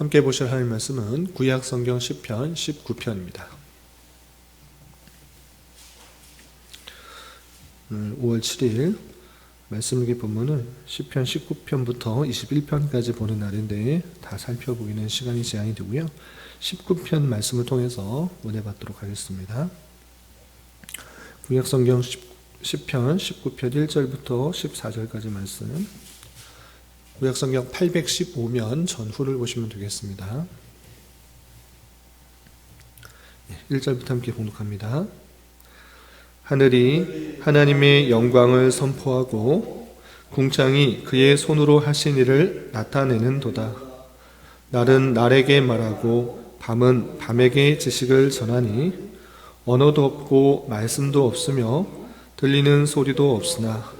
함께 보실 하나님 말씀은 구약 성경 10편 19편입니다. 5월 7일 말씀 기 본문은 10편 19편부터 21편까지 보는 날인데 다 살펴보이는 시간이 제한이 되고요. 19편 말씀을 통해서 은혜 받도록 하겠습니다. 구약 성경 10, 편 19편 1절부터 14절까지 말씀 구약 성경 815면 전후를 보시면 되겠습니다. 1절부터 함께 봉독합니다. 하늘이 하나님의 영광을 선포하고 궁창이 그의 손으로 하신 일을 나타내는 도다. 날은 날에게 말하고 밤은 밤에게 지식을 전하니 언어도 없고 말씀도 없으며 들리는 소리도 없으나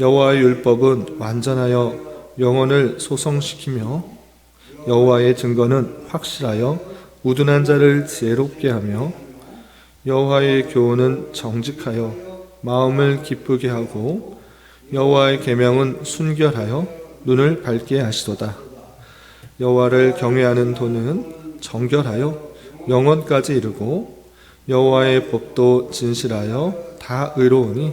여호와의 율법은 완전하여 영혼을 소성시키며 여호와의 증거는 확실하여 우둔한 자를 지혜롭게 하며 여호와의 교훈은 정직하여 마음을 기쁘게 하고 여호와의 계명은 순결하여 눈을 밝게 하시도다. 여호와를 경외하는 도는 정결하여 영원까지 이르고 여호와의 법도 진실하여 다 의로우니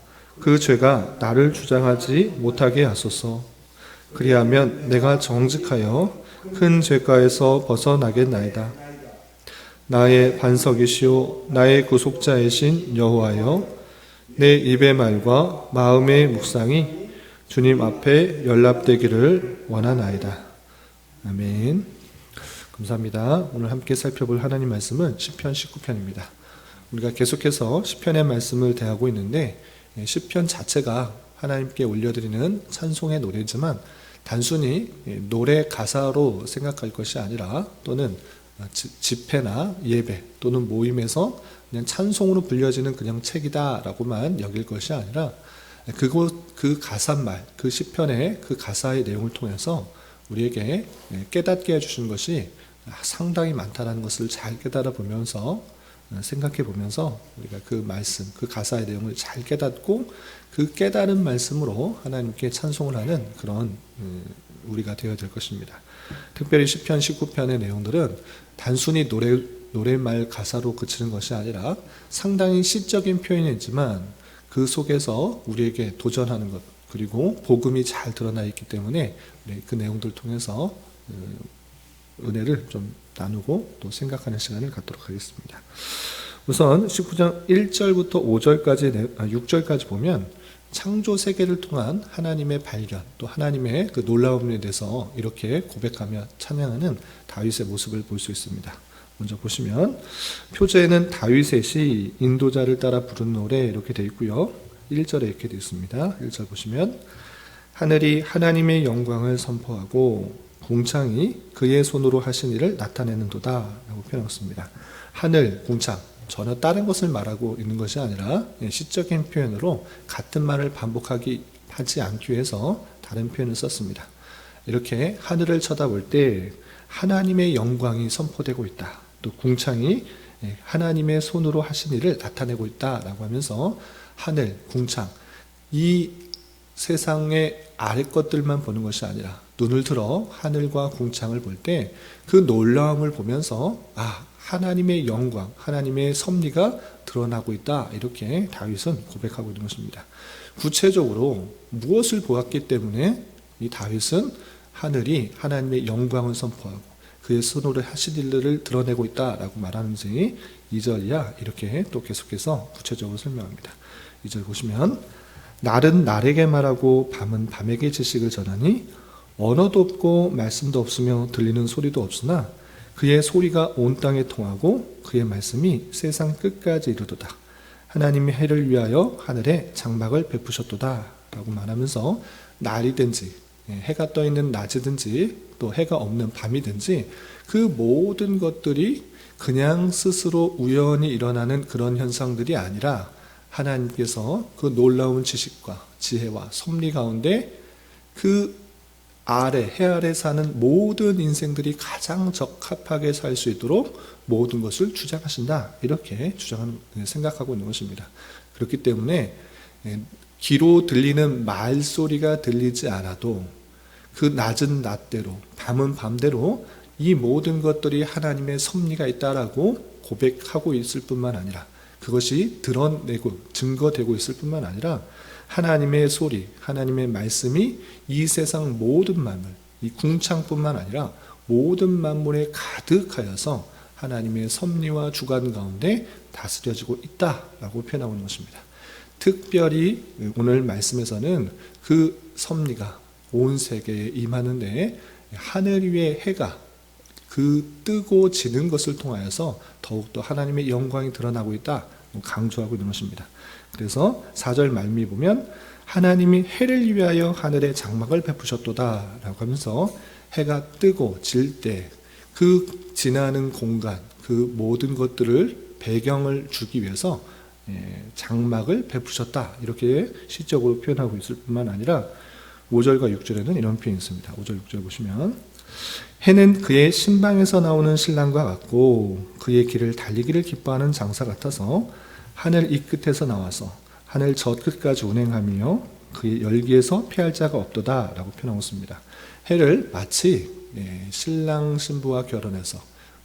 그 죄가 나를 주장하지 못하게 하소서. 그리하면 내가 정직하여 큰 죄가에서 벗어나겠나이다. 나의 반석이시오 나의 구속자이신 여호와여 내 입의 말과 마음의 묵상이 주님 앞에 연락되기를 원하나이다. 아멘. 감사합니다. 오늘 함께 살펴볼 하나님 말씀은 10편 19편입니다. 우리가 계속해서 10편의 말씀을 대하고 있는데 10편 자체가 하나님께 올려드리는 찬송의 노래지만 단순히 노래 가사로 생각할 것이 아니라 또는 집회나 예배 또는 모임에서 그냥 찬송으로 불려지는 그냥 책이다라고만 여길 것이 아니라 그곳 그 가사말 그 시편의 그 가사의 내용을 통해서 우리에게 깨닫게 해주신 것이 상당히 많다는 것을 잘 깨달아 보면서 생각해 보면서 우리가 그 말씀 그 가사의 내용을 잘 깨닫고 그 깨달은 말씀으로 하나님께 찬송을 하는 그런 음, 우리가 되어야 될 것입니다. 특별히 시편 19편의 내용들은 단순히 노래 노래말 가사로 그치는 것이 아니라 상당히 시적인 표현이지만 그 속에서 우리에게 도전하는 것 그리고 복음이 잘 드러나 있기 때문에 그 내용들 통해서 어, 은혜를 좀 나누고 또 생각하는 시간을 갖도록 하겠습니다. 우선 19장 1절부터 5절까지 6절까지 보면 창조 세계를 통한 하나님의 발견 또 하나님의 그 놀라움에 대해서 이렇게 고백하며 찬양하는 다윗의 모습을 볼 수 있습니다. 먼저 보시면 표제에는 다윗의 시 인도자를 따라 부른 노래 이렇게 되어 있고요. 1절에 이렇게 되어 있습니다. 1절 보시면 하늘이 하나님의 영광을 선포하고 궁창이 그의 손으로 하신 일을 나타내는 도다 라고 표현했습니다. 하늘, 궁창 전혀 다른 것을 말하고 있는 것이 아니라 시적인 표현으로 같은 말을 반복하기 하지 않기 위해서 다른 표현을 썼습니다. 이렇게 하늘을 쳐다볼 때 하나님의 영광이 선포되고 있다. 또 궁창이 예, 하나님의 손으로 하신 일을 나타내고 있다라고 하면서 하늘, 궁창 이 세상의 아래 것들만 보는 것이 아니라 눈을 들어 하늘과 궁창을 볼 때 그 놀라움을 보면서 아 하나님의 영광, 하나님의 섭리가 드러나고 있다 이렇게 다윗은 고백하고 있는 것입니다. 구체적으로 무엇을 보았기 때문에 이 다윗은 하늘이 하나님의 영광을 선포하고 그의 손으로 하신 일들을 드러내고 있다라고 말하는지 2절이야 이렇게 또 계속해서 구체적으로 설명합니다. 2절 보시면 날은 날에게 말하고 밤은 밤에게 지식을 전하니 언어도 없고 말씀도 없으며 들리는 소리도 없으나 그의 소리가 온 땅에 통하고 그의 말씀이 세상 끝까지 이르도다. 하나님이 해를 위하여 하늘에 장막을 베푸셨도다. 라고 말하면서 날이든지 예, 해가 떠 있는 낮이든지 또 해가 없는 밤이든지 그 모든 것들이 그냥 스스로 우연히 일어나는 그런 현상들이 아니라 하나님께서 그 놀라운 지식과 지혜와 섭리 가운데 그 아래 해 아래 사는 모든 인생들이 가장 적합하게 살 수 있도록 모든 것을 주장하신다 이렇게 주장하는 생각하고 있는 것입니다. 그렇기 때문에 예, 귀로 들리는 말 소리가 들리지 않아도 그 낮은 낮대로 밤은 밤대로 이 모든 것들이 하나님의 섭리가 있다라고 고백하고 있을 뿐만 아니라 그것이 드러내고 증거되고 있을 뿐만 아니라 하나님의 소리, 하나님의 말씀이 이 세상 모든 만물, 이 궁창뿐만 아니라 모든 만물에 가득하여서 하나님의 섭리와 주관 가운데 다스려지고 있다라고 표현하고 있는 것입니다. 특별히 오늘 말씀에서는 그 섭리가 온 세계에 임하는데 하늘 위의 해가 그 뜨고 지는 것을 통하여서 더욱더 하나님의 영광이 드러나고 있다 강조하고 있는 것입니다. 그래서 4절 말미 보면 하나님이 해를 위하여 하늘에 장막을 베푸셨도다 라고 하면서 해가 뜨고 질 때 그 지나는 공간 그 모든 것들을 배경을 주기 위해서 예, 장막을 베푸셨다 이렇게 시적으로 표현하고 있을 뿐만 아니라 5절과 6절에는 이런 표현이 있습니다. 5절 6절 보시면 해는 그의 신방에서 나오는 신랑과 같고 그의 길을 달리기를 기뻐하는 장사 같아서 하늘 이 끝에서 나와서 하늘 저 끝까지 운행하며 그의 열기에서 피할 자가 없도다라고 표현하고 있습니다. 해를 마치 예, 신랑 신부와 결혼해서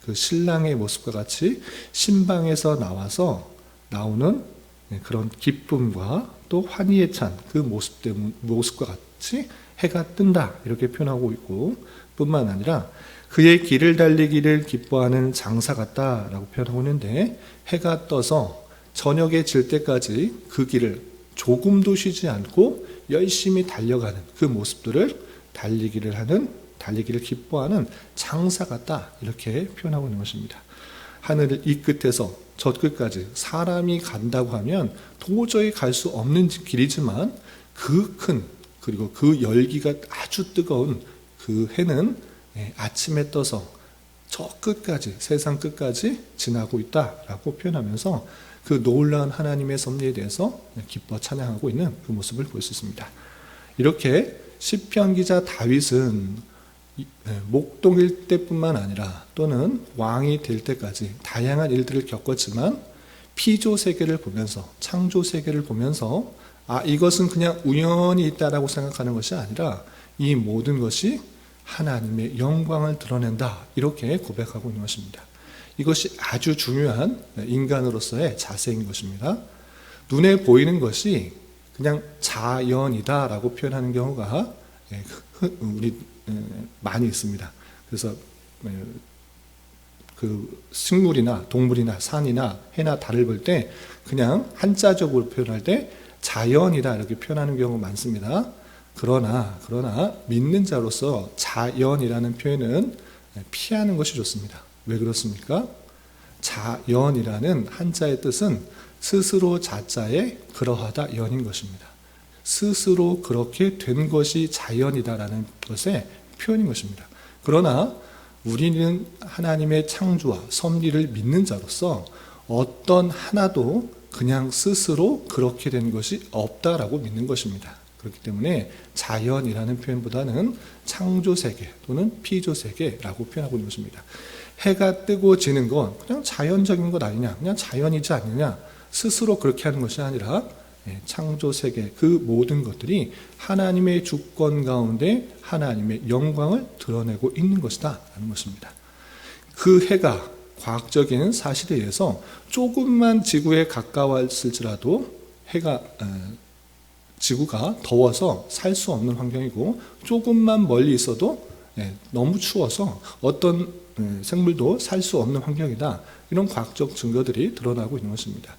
그 신랑의 모습과 같이 신방에서 나와서 나오는 예, 그런 기쁨과 또 환희에 찬 그 모습 때문 모습과 같이 해가 뜬다 이렇게 표현하고 있고 뿐만 아니라 그의 길을 달리기를 기뻐하는 장사 같다라고 표현하고 있는데 해가 떠서 저녁에 질 때까지 그 길을 조금도 쉬지 않고 열심히 달려가는 그 모습들을 달리기를 하는 달리기를 기뻐하는 장사 같다 이렇게 표현하고 있는 것입니다. 하늘 이 끝에서 저 끝까지 사람이 간다고 하면 도저히 갈 수 없는 길이지만 그 큰 그리고 그 열기가 아주 뜨거운 그 해는 예, 아침에 떠서 저 끝까지 세상 끝까지 지나고 있다라고 표현하면서 그 놀라운 하나님의 섭리에 대해서 기뻐 찬양하고 있는 그 모습을 볼 수 있습니다. 이렇게 시편 기자 다윗은 네, 목동일 때뿐만 아니라 또는 왕이 될 때까지 다양한 일들을 겪었지만 피조 세계를 보면서 창조 세계를 보면서 아 이것은 그냥 우연히 있다라고 생각하는 것이 아니라 이 모든 것이 하나님의 영광을 드러낸다 이렇게 고백하고 있는 것입니다. 이것이 아주 중요한 인간으로서의 자세인 것입니다. 눈에 보이는 것이 그냥 자연이다라고 표현하는 경우가 예, 우리 많이 있습니다. 그래서 그 식물이나 동물이나 산이나 해나 달을 볼 때 그냥 한자적으로 표현할 때 자연이다 이렇게 표현하는 경우가 많습니다. 그러나 그러나 믿는 자로서 자연이라는 표현은 피하는 것이 좋습니다. 왜 그렇습니까? 자연이라는 한자의 뜻은 스스로 자자에 그러하다 연인 것입니다. 스스로 그렇게 된 것이 자연이다라는 것의 표현인 것입니다. 그러나 우리는 하나님의 창조와 섭리를 믿는 자로서 어떤 하나도 그냥 스스로 그렇게 된 것이 없다라고 믿는 것입니다. 그렇기 때문에 자연이라는 표현보다는 창조 세계 또는 피조 세계라고 표현하고 있는 것입니다. 해가 뜨고 지는 건 그냥 자연적인 것 아니냐, 그냥 자연이지 않느냐, 스스로 그렇게 하는 것이 아니라 예, 창조 세계 그 모든 것들이 하나님의 주권 가운데 하나님의 영광을 드러내고 있는 것이다 라는 것입니다. 그 해가 과학적인 사실에 의해서 조금만 지구에 가까웠을지라도 해가 어, 지구가 더워서 살 수 없는 환경이고 조금만 멀리 있어도 예, 너무 추워서 어떤 예, 생물도 살 수 없는 환경이다. 이런 과학적 증거들이 드러나고 있는 것입니다.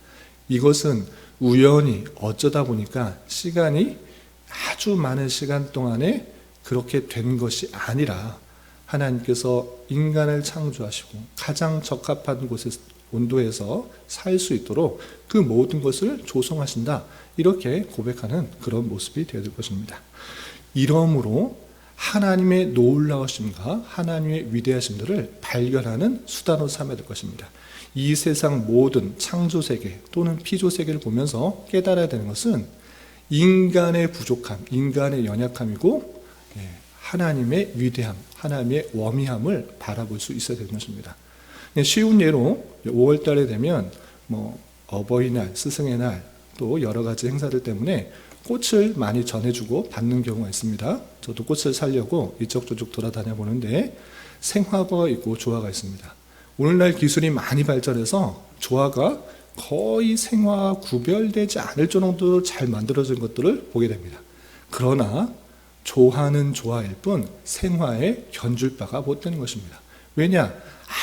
이것은 우연히 어쩌다 보니까 시간이 아주 많은 시간 동안에 그렇게 된 것이 아니라 하나님께서 인간을 창조하시고 가장 적합한 곳에 온도에서 살 수 있도록 그 모든 것을 조성하신다. 이렇게 고백하는 그런 모습이 되어야 될 것입니다. 이러므로 하나님의 놀라우심과 하나님의 위대하심들을 발견하는 수단으로 삼아야 될 것입니다. 이 세상 모든 창조 세계 또는 피조 세계를 보면서 깨달아야 되는 것은 인간의 부족함, 인간의 연약함이고 예, 하나님의 위대함, 하나님의 워미함을 바라볼 수 있어야 되는 것입니다. 예, 쉬운 예로 5월 달에 되면 뭐 어버이날, 스승의 날, 또 여러 가지 행사들 때문에 꽃을 많이 전해주고 받는 경우가 있습니다. 저도 꽃을 살려고 이쪽저쪽 돌아다녀 보는데 생화가 있고 조화가 있습니다. 오늘날 기술이 많이 발전해서 조화가 거의 생화와 구별되지 않을 정도로 잘 만들어진 것들을 보게 됩니다. 그러나 조화는 조화일 뿐 생화에 견줄 바가 못 되는 것입니다. 왜냐?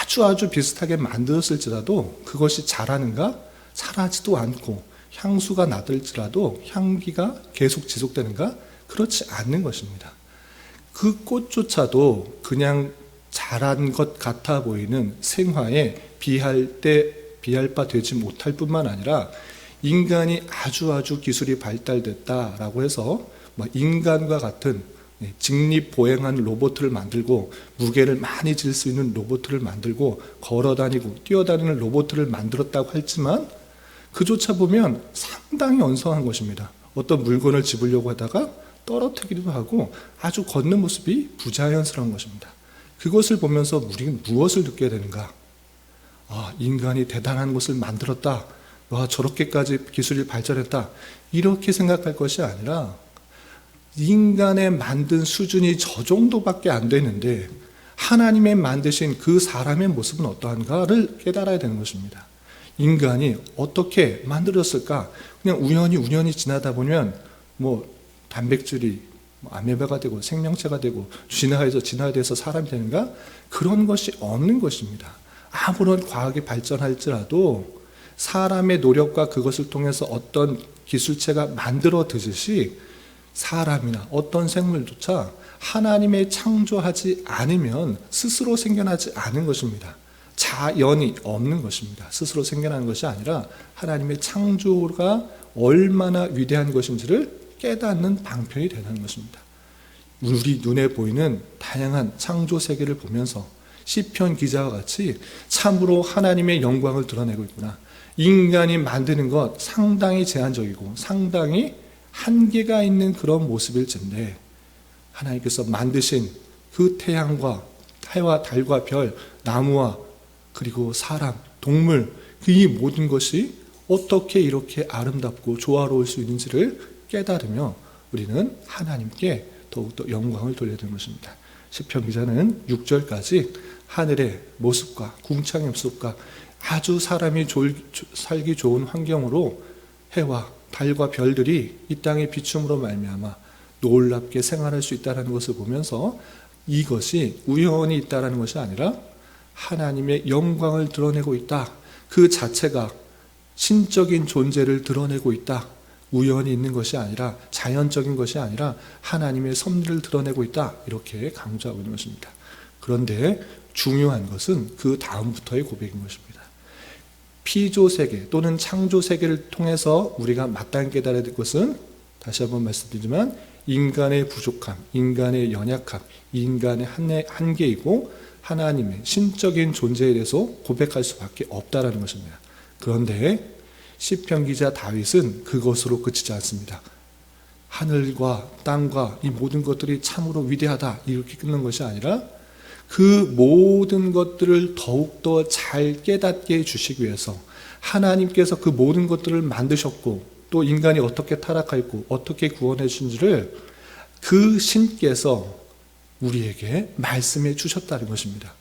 아주 아주 비슷하게 만들었을지라도 그것이 잘하는가? 잘하지도 않고 향수가 나들지라도 향기가 계속 지속되는가? 그렇지 않는 것입니다. 그 꽃조차도 그냥 자란 것 같아 보이는 생화에 비할 때 비할 바 되지 못할 뿐만 아니라 인간이 아주 아주 기술이 발달됐다라고 해서 뭐 인간과 같은 예, 직립 보행하는 로봇을 만들고 무게를 많이 질 수 있는 로봇을 만들고 걸어 다니고 뛰어다니는 로봇을 만들었다고 했지만 그조차 보면 상당히 언성한 것입니다. 어떤 물건을 집으려고 하다가 떨어뜨리기도 하고 아주 걷는 모습이 부자연스러운 것입니다. 그것을 보면서 우리는 무엇을 느껴야 되는가? 아, 인간이 대단한 것을 만들었다. 와, 저렇게까지 기술이 발전했다. 이렇게 생각할 것이 아니라 인간의 만든 수준이 저 정도밖에 안 되는데 하나님의 만드신 그 사람의 모습은 어떠한가를 깨달아야 되는 것입니다. 인간이 어떻게 만들었을까? 그냥 우연히 우연히 지나다 보면 뭐 단백질이 뭐 아메바가 되고 생명체가 되고 진화해서 진화돼서 사람이 되는가? 그런 것이 없는 것입니다. 아무런 과학이 발전할지라도 사람의 노력과 그것을 통해서 어떤 기술체가 만들어지듯이 사람이나 어떤 생물조차 하나님의 창조하지 않으면 스스로 생겨나지 않은 것입니다. 자연이 없는 것입니다. 스스로 생겨나는 것이 아니라 하나님의 창조가 얼마나 위대한 것인지를 깨닫는 방편이 되는 것입니다. 우리 눈에 보이는 다양한 창조 세계를 보면서 시편 기자와 같이 참으로 하나님의 영광을 드러내고 있구나. 인간이 만드는 것 상당히 제한적이고 상당히 한계가 있는 그런 모습일진데 하나님께서 만드신 그 태양과 해와 달과 별, 나무와 그리고 사람, 동물 그 이 모든 것이 어떻게 이렇게 아름답고 조화로울 수 있는지를 깨달으며 우리는 하나님께 더욱더 영광을 돌려야 되는 것입니다. 시편 기자는 6절까지 하늘의 모습과 궁창의 모습과 아주 사람이 졸, 살기 좋은 환경으로 해와 달과 별들이 이 땅의 비춤으로 말미암아 놀랍게 생활할 수 있다는 것을 보면서 이것이 우연히 있다라는 것이 아니라 하나님의 영광을 드러내고 있다. 그 자체가 신적인 존재를 드러내고 있다. 우연히 있는 것이 아니라 자연적인 것이 아니라 하나님의 섭리를 드러내고 있다. 이렇게 강조하고 있는 것입니다. 그런데 중요한 것은 그 다음부터의 고백인 것입니다. 피조 세계 또는 창조 세계를 통해서 우리가 마땅히 깨달아야 될 것은 다시 한번 말씀드리지만 인간의 부족함, 인간의 연약함, 인간의 한계이고 하나님의 신적인 존재에 대해서 고백할 수밖에 없다라는 것입니다. 그런데 시편 기자 다윗은 그것으로 그치지 않습니다. 하늘과 땅과 이 모든 것들이 참으로 위대하다 이렇게 끊는 것이 아니라 그 모든 것들을 더욱더 잘 깨닫게 해주시기 위해서 하나님께서 그 모든 것들을 만드셨고 또 인간이 어떻게 타락하였고 어떻게 구원해 주신지를 그 신께서 우리에게 말씀해 주셨다는 것입니다.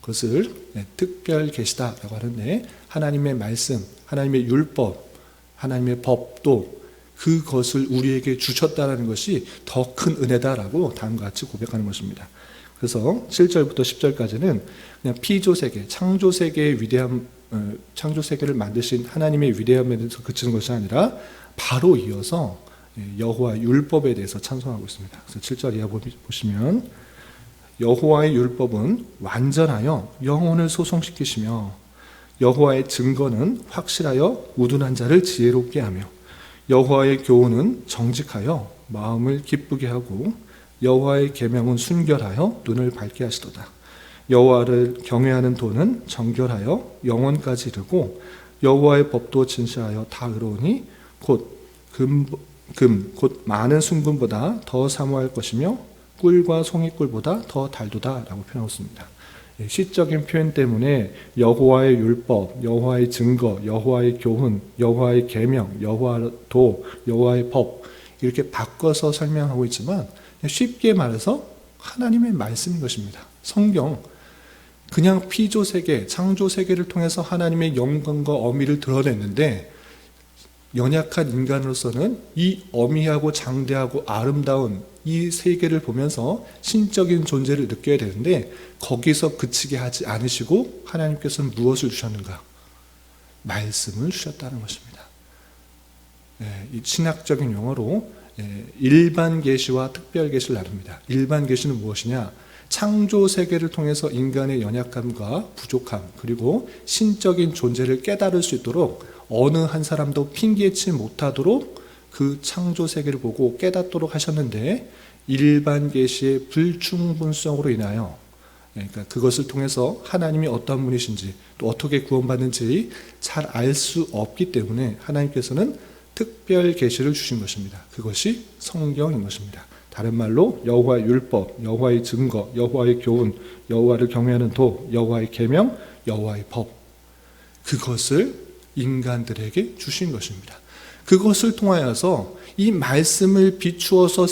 그것을 네, 특별 계시다라고 하는데 하나님의 말씀, 하나님의 율법, 하나님의 법도 그것을 우리에게 주셨다는 것이 더 큰 은혜다라고 다음과 같이 고백하는 것입니다. 그래서 7절부터 10절까지는 그냥 피조 세계, 창조 세계의 위대함, 어, 창조 세계를 만드신 하나님의 위대함에 대해서 그치는 것이 아니라 바로 이어서 예, 여호와 율법에 대해서 찬송하고 있습니다. 그래서 7절 이하 보- 보시면 여호와의 율법은 완전하여 영혼을 소송시키시며 여호와의 증거는 확실하여 우둔한 자를 지혜롭게 하며 여호와의 교훈은 정직하여 마음을 기쁘게 하고 여호와의 계명은 순결하여 눈을 밝게 하시도다. 여호와를 경외하는 도는 정결하여 영원까지 이르고 여호와의 법도 진실하여 다 의로우니 곧 금금 많은 순금보다 더 사모할 것이며 꿀과 송이꿀보다 더 달도다 라고 표현했습니다. 예, 시적인 표현 때문에 여호와의 율법, 여호와의 증거, 여호와의 교훈, 여호와의 계명, 여호와의 도, 여호와의 법 이렇게 바꿔서 설명하고 있지만 쉽게 말해서 하나님의 말씀인 것입니다. 성경 그냥 피조 세계, 창조 세계를 통해서 하나님의 영광과 어미를 드러냈는데 연약한 인간으로서는 이 어미하고 장대하고 아름다운 이 세계를 보면서 신적인 존재를 느껴야 되는데 거기서 그치게 하지 않으시고 하나님께서는 무엇을 주셨는가? 말씀을 주셨다는 것입니다. 예, 이 신학적인 용어로 예, 일반 계시와 특별 계시를 나눕니다. 일반 계시는 무엇이냐? 창조 세계를 통해서 인간의 연약함과 부족함 그리고 신적인 존재를 깨달을 수 있도록 어느 한 사람도 핑계치 못하도록 그 창조 세계를 보고 깨닫도록 하셨는데 일반 계시의 불충분성으로 인하여 그러니까 그것을 통해서 하나님이 어떤 분이신지 또 어떻게 구원받는지 잘 알 수 없기 때문에 하나님께서는 특별 계시를 주신 것입니다. 그것이 성경인 것입니다. 다른 말로 여호와의 율법, 여호와의 증거, 여호와의 교훈, 여호와를 경외하는 도, 여호와의 계명, 여호와의 법 그것을 인간들에게 주신 것입니다. 그것을 통하여서 이 말씀을 비추어서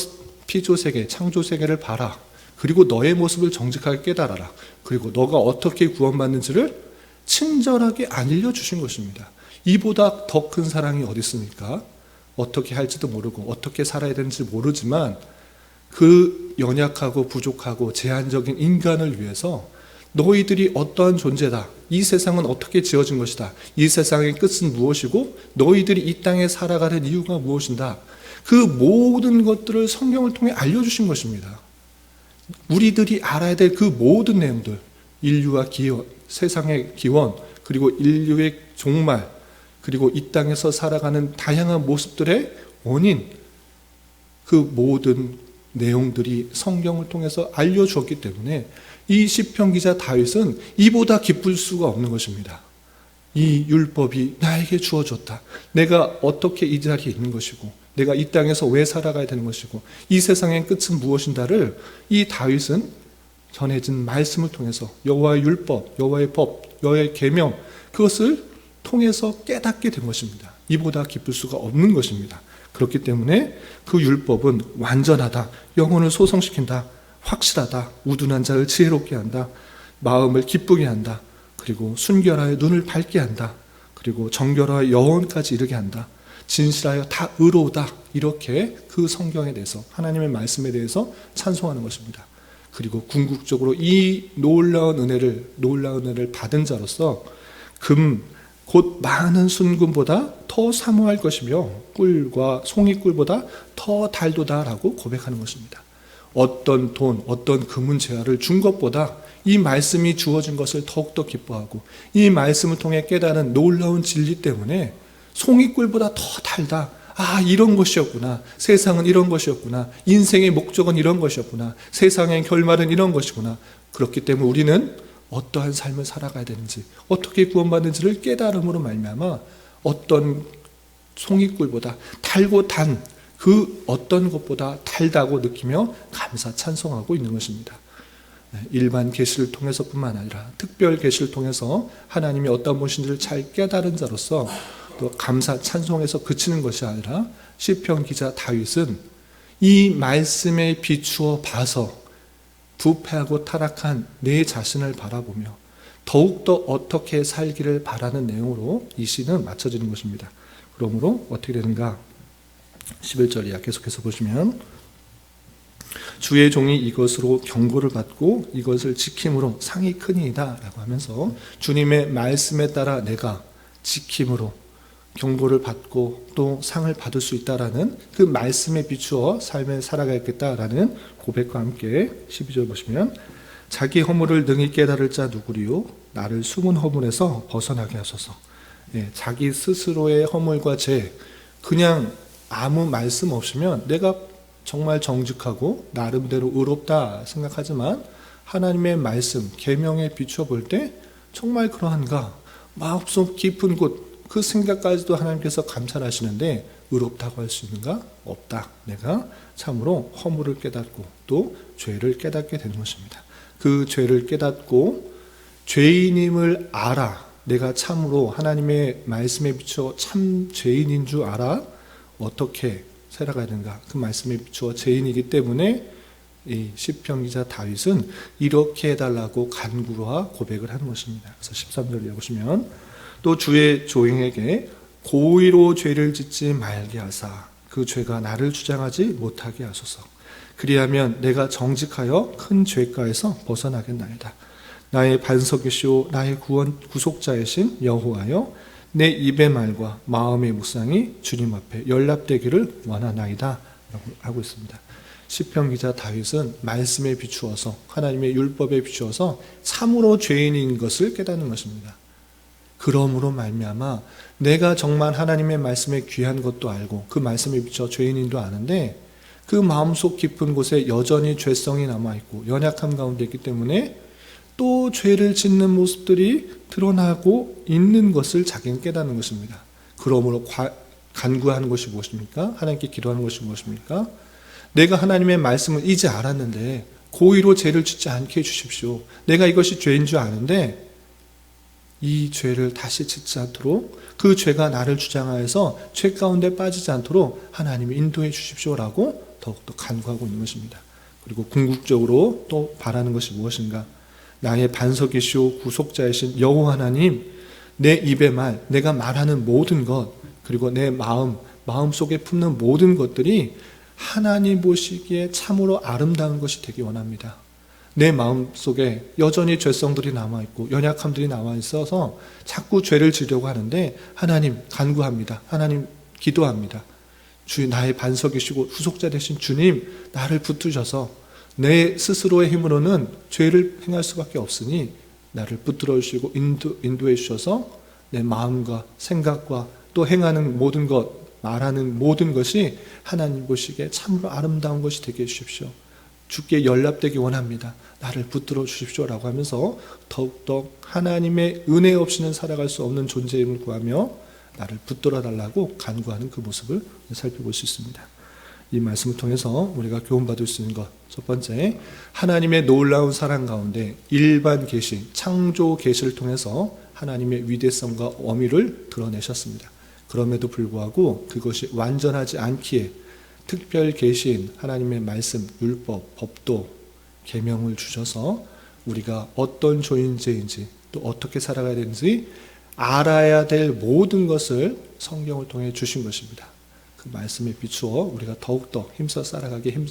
피조 세계, 창조 세계를 봐라. 그리고 너의 모습을 정직하게 깨달아라. 그리고 너가 어떻게 구원받는지를 친절하게 알려 주신 것입니다. 이보다 더 큰 사랑이 어디 있습니까? 어떻게 할지도 모르고 어떻게 살아야 되는지 모르지만 그 연약하고 부족하고 제한적인 인간을 위해서 너희들이 어떠한 존재다. 이 세상은 어떻게 지어진 것이다. 이 세상의 끝은 무엇이고 너희들이 이 땅에 살아가는 이유가 무엇인가. 그 모든 것들을 성경을 통해 알려주신 것입니다. 우리들이 알아야 될 그 모든 내용들, 인류와 기원, 세상의 기원, 그리고 인류의 종말, 그리고 이 땅에서 살아가는 다양한 모습들의 원인, 그 모든 내용들이 성경을 통해서 알려주었기 때문에 이 시편 기자 다윗은 이보다 기쁠 수가 없는 것입니다. 이 율법이 나에게 주어졌다. 내가 어떻게 이 자리에 있는 것이고, 내가 이 땅에서 왜 살아가야 되는 것이고, 이 세상의 끝은 무엇인가를 이 다윗은 전해진 말씀을 통해서 여호와의 율법, 여호와의 법, 여호와의 계명 그것을 통해서 깨닫게 된 것입니다. 이보다 기쁠 수가 없는 것입니다. 그렇기 때문에 그 율법은 완전하다, 영혼을 소성시킨다, 확실하다, 우둔한 자를 지혜롭게 한다, 마음을 기쁘게 한다, 그리고 순결하여 눈을 밝게 한다, 그리고 정결하여 영혼까지 이르게 한다, 진실하여 다 의로우다, 이렇게 그 성경에 대해서, 하나님의 말씀에 대해서 찬송하는 것입니다. 그리고 궁극적으로 이 놀라운 은혜를, 놀라운 은혜를 받은 자로서 금, 곧 많은 순금보다 더 사모할 것이며 꿀과 송이꿀보다 더 달도다라고 고백하는 것입니다. 어떤 돈, 어떤 금은 재화를 준 것보다 이 말씀이 주어진 것을 더욱더 기뻐하고 이 말씀을 통해 깨달은 놀라운 진리 때문에 송이꿀보다 더 달다. 아, 이런 것이었구나. 세상은 이런 것이었구나. 인생의 목적은 이런 것이었구나. 세상의 결말은 이런 것이구나. 그렇기 때문에 우리는 어떠한 삶을 살아가야 되는지, 어떻게 구원받는지를 깨달음으로 말미암아 어떤 송이꿀보다 달고 단 그 어떤 것보다 달다고 느끼며 감사 찬송하고 있는 것입니다. 네, 일반 계시를 통해서뿐만 아니라 특별 계시를 통해서 하나님이 어떤 분이신지를 잘 깨달은 자로서 또 감사 찬송에서 그치는 것이 아니라 시편 기자 다윗은 이 말씀에 비추어 봐서 부패하고 타락한 내 자신을 바라보며 더욱더 어떻게 살기를 바라는 내용으로 이 시는 맞춰지는 것입니다. 그러므로 어떻게 되는가? 11절 이하 계속해서 보시면 주의 종이 이것으로 경고를 받고 이것을 지킴으로 상이 크니이다라고 하면서 주님의 말씀에 따라 내가 지킴으로 경고를 받고 또 상을 받을 수 있다라는 그 말씀에 비추어 삶을 살아가겠다라는 고백과 함께 12절 보시면 자기 허물을 능히 깨달을 자 누구리요 나를 숨은 허물에서 벗어나게 하소서. 예, 자기 스스로의 허물과 죄 그냥 아무 말씀 없으면 내가 정말 정직하고 나름대로 의롭다 생각하지만 하나님의 말씀 계명에 비추어 볼 때 정말 그러한가? 마음속 깊은 곳 그 생각까지도 하나님께서 감찰하시는데 의롭다고 할 수 있는가? 없다. 내가 참으로 허물을 깨닫고 또 죄를 깨닫게 되는 것입니다. 그 죄를 깨닫고 죄인임을 알아. 내가 참으로 하나님의 말씀에 비추어 참 죄인인 줄 알아 어떻게 살아가야 되는가 그 말씀에 비추어 죄인이기 때문에 이 시편 기자 다윗은 이렇게 해달라고 간구와 고백을 하는 것입니다. 그래서 13절에 보시면 또 주의 조행에게 고의로 죄를 짓지 말게 하사 그 죄가 나를 주장하지 못하게 하소서. 그리하면 내가 정직하여 큰 죄가에서 벗어나겠나이다. 나의 반석이시오 나의 구원 구속자이신 여호와여 내 입의 말과 마음의 묵상이 주님 앞에 연락되기를 원하나이다 라고 하고 있습니다. 시편 기자 다윗은 말씀에 비추어서 하나님의 율법에 비추어서 참으로 죄인인 것을 깨닫는 것입니다. 그러므로 말미암아 내가 정말 하나님의 말씀에 귀한 것도 알고 그 말씀에 비추어 죄인인도 아는데 그 마음속 깊은 곳에 여전히 죄성이 남아 있고 연약함 가운데 있기 때문에 또 죄를 짓는 모습들이 드러나고 있는 것을 자기는 깨닫는 것입니다. 그러므로 과- 간구하는 것이 무엇입니까? 하나님께 기도하는 것이 무엇입니까? 내가 하나님의 말씀을 이제 알았는데 고의로 죄를 짓지 않게 해주십시오. 내가 이것이 죄인 줄 아는데 이 죄를 다시 짓지 않도록 그 죄가 나를 주장하여서 죄 가운데 빠지지 않도록 하나님이 인도해 주십시오라고 더욱더 간구하고 있는 것입니다. 그리고 궁극적으로 또 바라는 것이 무엇인가? 나의 반석이시오 구속자이신 여호와 하나님 내 입의 말 내가 말하는 모든 것 그리고 내 마음 마음 속에 품는 모든 것들이 하나님 보시기에 참으로 아름다운 것이 되기 원합니다. 내 마음 속에 여전히 죄성들이 남아 있고 연약함들이 남아 있어서 자꾸 죄를 지려고 하는데 하나님 간구합니다. 하나님 기도합니다. 주 나의 반석이시고 후속자 되신 주님 나를 붙드셔서 내 스스로의 힘으로는 죄를 행할 수밖에 없으니 나를 붙들어 주시고 인도, 인도해 주셔서 내 마음과 생각과 또 행하는 모든 것, 말하는 모든 것이 하나님 보시기에 참으로 아름다운 것이 되게 해 주십시오. 주께 연락되기 원합니다. 나를 붙들어 주십시오라고 하면서 더욱더 하나님의 은혜 없이는 살아갈 수 없는 존재임을 구하며 나를 붙들어 달라고 간구하는 그 모습을 살펴볼 수 있습니다. 이 말씀을 통해서 우리가 교훈받을 수 있는 것. 첫 번째, 하나님의 놀라운 사랑 가운데 일반 계시, 창조 계시를 통해서 하나님의 위대성과 어미를 드러내셨습니다. 그럼에도 불구하고 그것이 완전하지 않기에 특별 계시인 하나님의 말씀, 율법, 법도 계명을 주셔서 우리가 어떤 조인죄인지 또 어떻게 살아가야 되는지 알아야 될 모든 것을 성경을 통해 주신 것입니다. 그 말씀에 비추어 우리가 더욱더 힘써 살아가게 힘,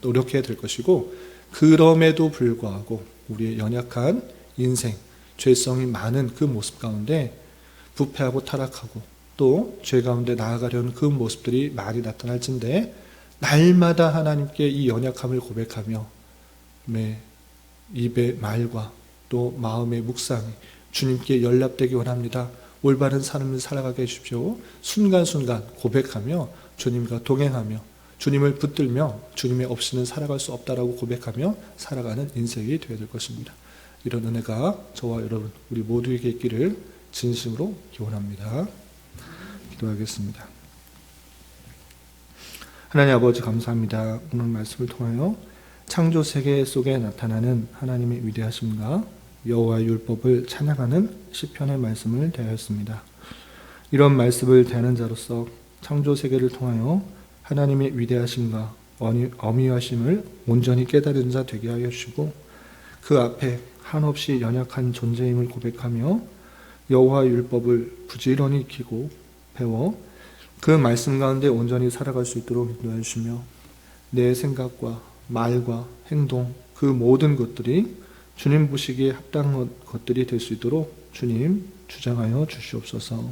노력해야 될 것이고 그럼에도 불구하고 우리의 연약한 인생, 죄성이 많은 그 모습 가운데 부패하고 타락하고 또 죄 가운데 나아가려는 그 모습들이 많이 나타날진데 날마다 하나님께 이 연약함을 고백하며 매 입의 말과 또 마음의 묵상이 주님께 연락되기 원합니다. 올바른 삶을 살아가게 해주십시오. 순간순간 고백하며 주님과 동행하며 주님을 붙들며 주님의 없이는 살아갈 수 없다라고 고백하며 살아가는 인생이 되어야 될 것입니다. 이런 은혜가 저와 여러분 우리 모두에게 있기를 진심으로 기원합니다. 기도하겠습니다. 하나님 아버지 감사합니다. 오늘 말씀을 통하여 창조 세계 속에 나타나는 하나님의 위대하심과 여호와의 율법을 찬양하는 시편의 말씀을 대하였습니다. 이런 말씀을 대하는 자로서 창조 세계를 통하여 하나님의 위대하심과 어미하심을 온전히 깨달은 자 되게 하여 주시고 그 앞에 한없이 연약한 존재임을 고백하며 여호와 율법을 부지런히 익히고 배워 그 말씀 가운데 온전히 살아갈 수 있도록 인도해 주시며 내 생각과 말과 행동 그 모든 것들이 주님 보시기에 합당한 것들이 될 수 있도록 주님 주장하여 주시옵소서.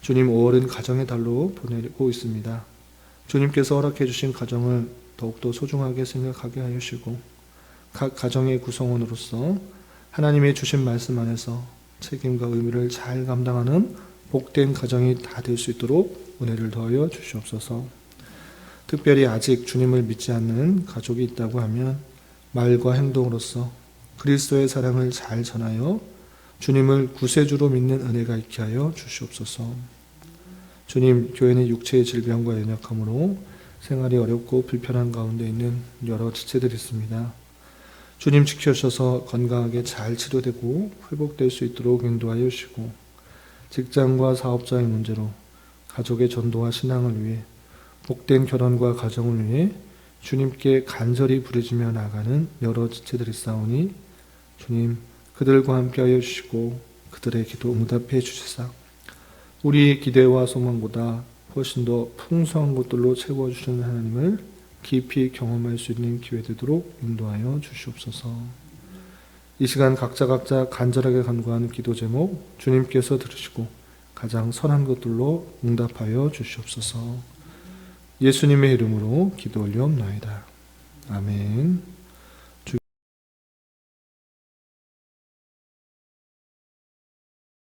주님 5월은 가정의 달로 보내고 있습니다. 주님께서 허락해 주신 가정을 더욱더 소중하게 생각하게 하여 주시고 각 가정의 구성원으로서 하나님의 주신 말씀 안에서 책임과 의무를 잘 감당하는 복된 가정이 다 될 수 있도록 은혜를 더하여 주시옵소서. 특별히 아직 주님을 믿지 않는 가족이 있다고 하면 말과 행동으로서 그리스도의 사랑을 잘 전하여 주님을 구세주로 믿는 은혜가 있게 하여 주시옵소서. 주님, 교회는 육체의 질병과 연약함으로 생활이 어렵고 불편한 가운데 있는 여러 지체들이 있습니다. 주님 지켜주셔서 건강하게 잘 치료되고 회복될 수 있도록 인도하여 주시고 직장과 사업자의 문제로 가족의 전도와 신앙을 위해 복된 결혼과 가정을 위해 주님께 간절히 부르짖며 나가는 여러 지체들이 싸우니 주님 그들과 함께하여 주시고 그들의 기도 응답해 주시사 우리 기대와 소망보다 훨씬 더 풍성한 것들로 채워주시는 하나님을 깊이 경험할 수 있는 기회 되도록 인도하여 주시옵소서. 이 시간 각자 각자 간절하게 간구하는 기도 제목 주님께서 들으시고 가장 선한 것들로 응답하여 주시옵소서. 예수님의 이름으로 기도 올려옵나이다. 아멘.